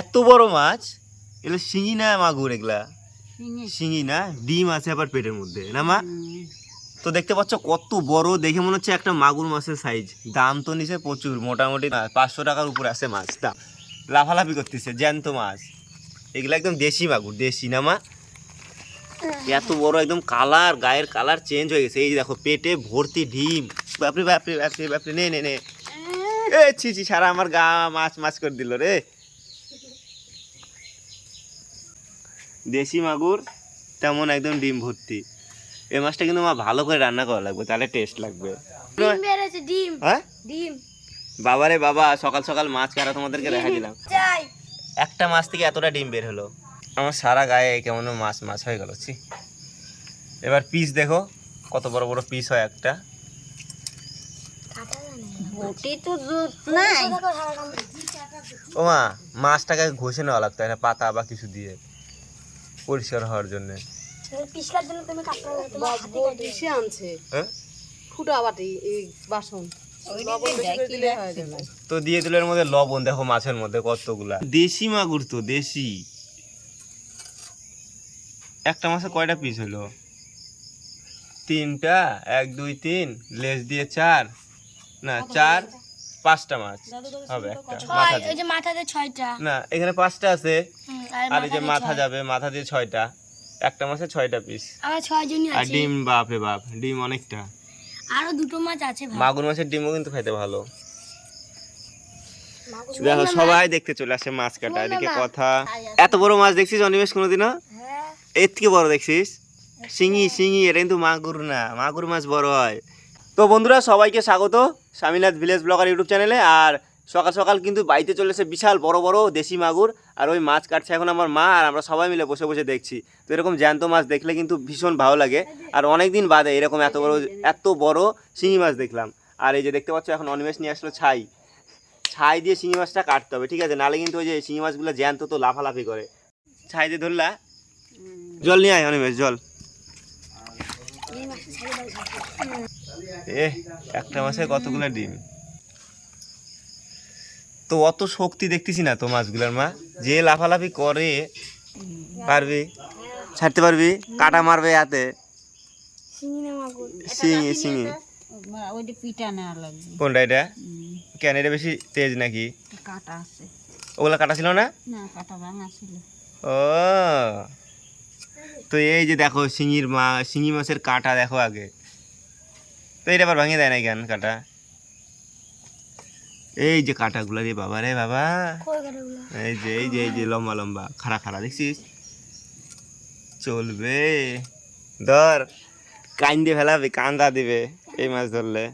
এত বড় মাছ? এগুলো শিঙি না মাগুর এগুলা? শিঙি। না? ডিম আছে আবার পেটের মধ্যে না মা? তো দেখতে পাচ্ছ কত বড় দেখে মনে হচ্ছে একটা মাগুর মাছের সাইজ দাম তো নিছে প্রচুর মোটামুটি পাঁচশো টাকার উপরে আছে মাছ দাম। লাফালাফি করতেছে জ্যান্ত মাছ। এগুলো একদম দেশি মাগুর দেশি না মা? এত বড় একদম কালার গায়ের কালার চেঞ্জ হয়ে গেছে। এই যে দেখো পেটে ভর্তি ডিম। বাপরে বাপরে বাপরে বাপরে নে নে নে। এ ছি ছি সারা আমার গা মাছ মাছ করে দিল রে। দেশি মাগুর তেমন একদম ডিম ভর্তি। এই মাছটা কিন্তু মা ভালো করে রান্না করা লাগবে তাহলে টেস্ট লাগবে। ডিম হ্যাঁ? ডিম। বাবারে বাবা সকাল সকাল মাছ কাটা তোমাদেরকে দেখা দিলাম একটা মাছ থেকে এতটা ডিম বের হলো। আমার সারা গায়ে কেমন মাছ মাছ হয়ে গেল ছি। এবার পিস দেখো কত বড় বড় পিস হয় একটা। ও মা মাছটাকে ঘষে নেওয়া লাগতো পাতা বা কিছু দিয়ে। পরিষ্কার হওয়ার জন্য। পিসকার জন্য তুমি কাটতে হবে তোমার হাতে বটি সে আনছে। হ্যাঁ? ফুটা বাটি এই বাসন। তো দিয়ে দিল এর মধ্যে লবণ দেখো মাছের মধ্যে কতগুলা। দেশি মাগুর তো দেশি। একটা মাছে কয়টা পিস হলো? তিনটা এক দুই তিন লেজ দিয়ে চার। না চার পাঁচটা মাছ হবে একটা। ওই যে মাথাতে ছয়টা। না এখানে পাঁচটা আছে। আর এই যে মাথা যাবে মাথা দিয়ে ছয়টা। একটা মাছে ছয়টা পিস আমার আর ডিম বাপ বাপ ডিম অনেকটা। আরও দুটো মাছ আছে মাগুর মাছের ডিমও কিন্তু খাইতে ভালো। দেখো সবাই দেখতে চলে আসে মাছ কাটা এদিকে কথা। এত বড় মাছ দেখছিস অনিমেষ কোনোদিনও হ্যাঁ? এর থেকে বড় দেখছিস? শিঙি শিঙি এটা কিন্তু মাগুর না। মাগুর মাছ বড় হয়। তো বন্ধুরা, সবাইকে স্বাগত স্বামীনাথ ভিলেজ ব্লগার ইউটিউব চ্যানেলে। আর সকাল সকাল কিন্তু বাড়িতে চলেছে বিশাল বড় বড় দেশি মাগুর আর ওই মাছ কাটছে এখন আমার মা আর আমরা সবাই মিলে বসে বসে দেখছি। তো এরকম জ্যান্ত মাছ দেখলে কিন্তু ভীষণ ভালো লাগে। আর অনেক দিন বাদে এরকম এত বড় এত বড় শিঙি মাছ দেখলাম। আর এই যে দেখতে পাচ্ছ, এখন অনিমেষ নিয়ে আসলো ছাই। ছাই দিয়ে শিঙি মাছটা কাটতে হবে, ঠিক আছে? নালে কিন্তু ওই যে শিঙি মাছগুলো জ্যান্ত তো লাফালাফি করে। ছাই দিয়ে ধরলা। জল নিয়ে আয় অনিমেষ, জল। এ একটা মাছে কতগুলো ডিম? তো অত শক্তি দেখতেছি না তো মাছগুলোর মা। যে লাফালাফি করে পারবি? ছাড়তে পারবি? কাটা মারবে হাতে? কোনটা এটা? কেন এটা বেশি তেজ নাকি? কাটা আছে। ওগুলা কাটা ছিল না? না কাটা ভাঙা ছিল। ও। তো এই যে দেখো শিঙির মা শিঙি মাছের কাঁটা দেখো আগে। তো এটা আবার ভাঙিয়ে দেয় না কেন কাঁটা? এই যে কাঁটাগুলো রে বাবা রে বাবা। এই যে এই যে এই যে লম্বা লম্বা খাড়া খাড়া দেখছিস? চলবে। ধর কান দিয়ে ফেলাবে কান্দা দিবে এই মাছ ধরলে।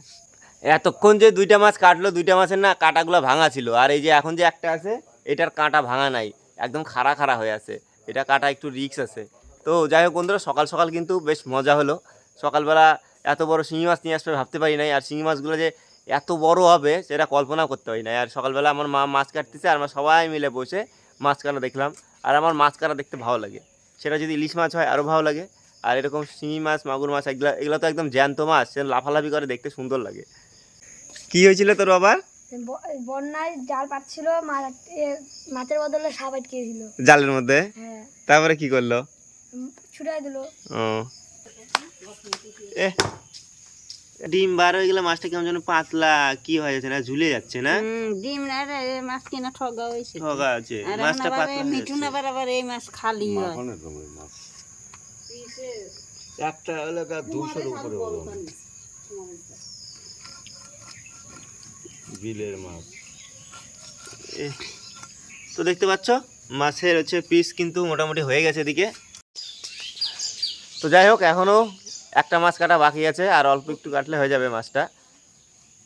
এতক্ষণ যে দুইটা মাছ কাটলো দুইটা মাছের না কাঁটাগুলো ভাঙা ছিল। আর এই যে এখন যে একটা আছে এটার কাঁটা ভাঙা নাই একদম খাড়া খাড়া হয়ে আছে। এটা কাটা একটু রিক্স আছে। তো যাই হোক বন্ধুরা সকাল সকাল কিন্তু বেশ মজা হলো। সকালবেলা এত বড় শিঙি মাছ নিয়ে আসবে ভাবতে পারি নাই। আর শিঙি মাছগুলো যে এত বড় হবে সেটা কল্পনা করতে পারি না আর সকালবেলা আমার মা মাছ কাটতেছে আর আমরা সবাই মিলে বসে মাছ কাটা দেখলাম। আর আমার মাছ কাটা দেখতে ভালো লাগে। সেটা যদি ইলিশ মাছ হয় আরও ভালো লাগে। আর এরকম শিঙি মাছ মাগুর মাছ এগুলো এগুলো তো একদম জ্যান্ত মাছ সে লাফালাফি করে দেখতে সুন্দর লাগে। কি হয়েছিল তোর বাবার? বন্যায় জাল পাচ্ছিল মাছের বদলে সাপ আটকেছিল জালের মধ্যে? হ্যাঁ। তারপরে কি করল? ছুটাই দিল। ও। ডিম বার হয়ে গেলে মাছটা কেমন যেন পাতলা কি হয়ে যাচ্ছে না ঝুলে যাচ্ছে না? ডিম না রে মাছ কিনা ঠগা হয়েছে। ঠগা আছে মাছটা পাতলা। আবার আবার এই মাছ খালি হয়। একটা হলো গা দুশোর উপরে হলো বিলের মাছ। তো দেখতে পাচ্ছ মাছের হচ্ছে পিস কিন্তু মোটামুটি হয়ে গেছে এদিকে। তো যাই হোক এখনও একটা মাছ কাটা বাকি আছে, আর অল্প একটু কাটলে হয়ে যাবে মাছটা।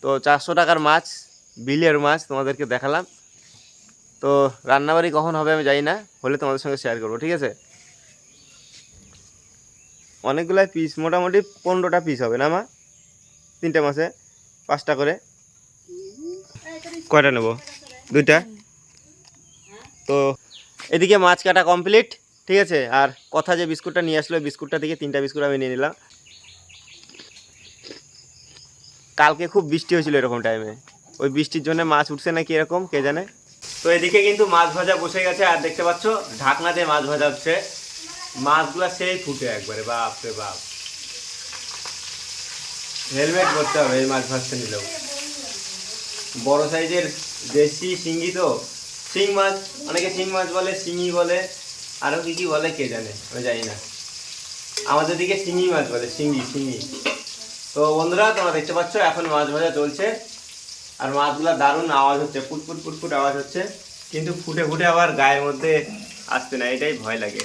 তো চারশো টাকার মাছ, বিলের মাছ তোমাদেরকে দেখালাম। তো রান্নাবাড়ি কখন হবে আমি জানি না, হলে তোমাদের সঙ্গে শেয়ার করব, ঠিক আছে? অনেকগুলাই পিস মোটামুটি পনেরোটা পিস হবে না মা? তিনটে মাসে পাঁচটা করে। কয়টা নেব? দুইটা? তো এদিকে মাছ কাটা কমপ্লিট ঠিক আছে, আর কথা যে বিস্কুটটা নিয়ে আসলো বিস্কুটটা থেকে তিনটা বিস্কুট আমি নিয়ে নিলাম। কালকে খুব বৃষ্টি হয়েছিল এরকম টাইমে ওই বৃষ্টির জন্য মাছ উঠছে নাকি এরকম, কে জানে? তো এদিকে কিন্তু মাছ ভাজা বসে গেছে, আর দেখতে পাচ্ছ ঢাকনা দিয়ে মাছ ভাজা হচ্ছে। মাছগুলো সেই ফুটে একবারে, বাপ রে বাপ। হেলমেট করতে হবে, এই মাছ ভাজতে নিলেও। বড় সাইজের দেশি শিঙ্গি তো। শিং মাছ, অনেকে শিং মাছ বলে, শিঙি বলে। আরও কি কি বলে কে জানে? আমি জানি না। আমাদের দিকে শিঙি মাছ বলে শিঙ্গি শিঙি তো বন্ধুরা, তোমরা দেখতে পাচ্ছ, এখন মাছ ভাজা চলছে। আর মাছগুলো দারুণ আওয়াজ হচ্ছে ফুটফুট ফুটফুট আওয়াজ হচ্ছে। কিন্তু ফুটে ফুটে আবার গায়ের মধ্যে আসছে না, এটাই ভয় লাগে।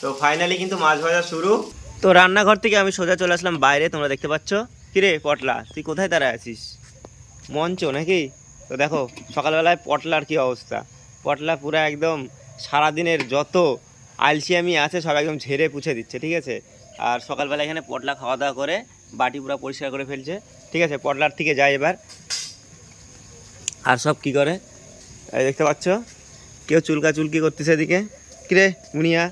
তো ফাইনালি কিন্তু মাছ ভাজা শুরু। তো রান্নাঘর থেকে আমি সোজা চলে আসলাম বাইরে, তোমরা দেখতে পাচ্ছ। কিরে, পটলা, তুই কোথায় দাঁড়ায় আছিস? মঞ্চ নাকি? তো দেখো, সকালবেলায় পটলার কি অবস্থা? পটলা পুরো একদম সারাদিনের যত আলসিয়ামি আছে সব একদম ঝেড়ে পুছে দিচ্ছে, ঠিক আছে? আর সকালবেলা এখানে পটলা খাওয়া দাওয়া করে বাটি পুরো পরিষ্কার করে ফেলছে, ঠিক আছে? পটলার থেকে যায় এবার। আর সব কি করে? দেখতে পাচ্ছ? কেউ চুলকা চুলকি করতেছে এদিকে। কিরে, মুনিয়া?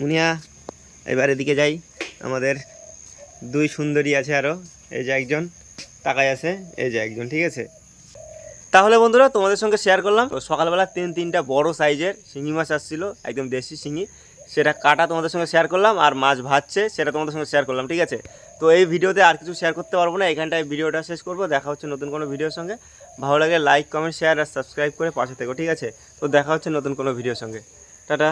মুনিয়া, এবার এদিকে যাই। আমাদের দুই সুন্দরী আছে আরও এই যে একজন, তাকায় আছে। এই যে একজন, ঠিক আছে? তাহলে বন্ধুরা, তোমাদের সঙ্গে শেয়ার করলাম। তো সকালবেলা তিন তিনটা বড় সাইজের শিঙি মাছ আসছিল, একদম দেশি শিঙি। সেটা কাটা তোমাদের সঙ্গে শেয়ার করলাম, আর মাছ ভাজছে, সেটা তোমাদের সঙ্গে শেয়ার করলাম, ঠিক আছে? তো এই ভিডিওতে আর কিছু শেয়ার করতে পারব না, এখানটায় ভিডিওটা শেষ করব, দেখা হচ্ছে নতুন কোনো ভিডিওর সঙ্গে। ভালো লাগে লাইক কমেন্ট শেয়ার আর সাবস্ক্রাইব করে পাশে থেকো, ঠিক আছে? তো দেখা হচ্ছে নতুন কোনো ভিডিওর সঙ্গে। টাটা।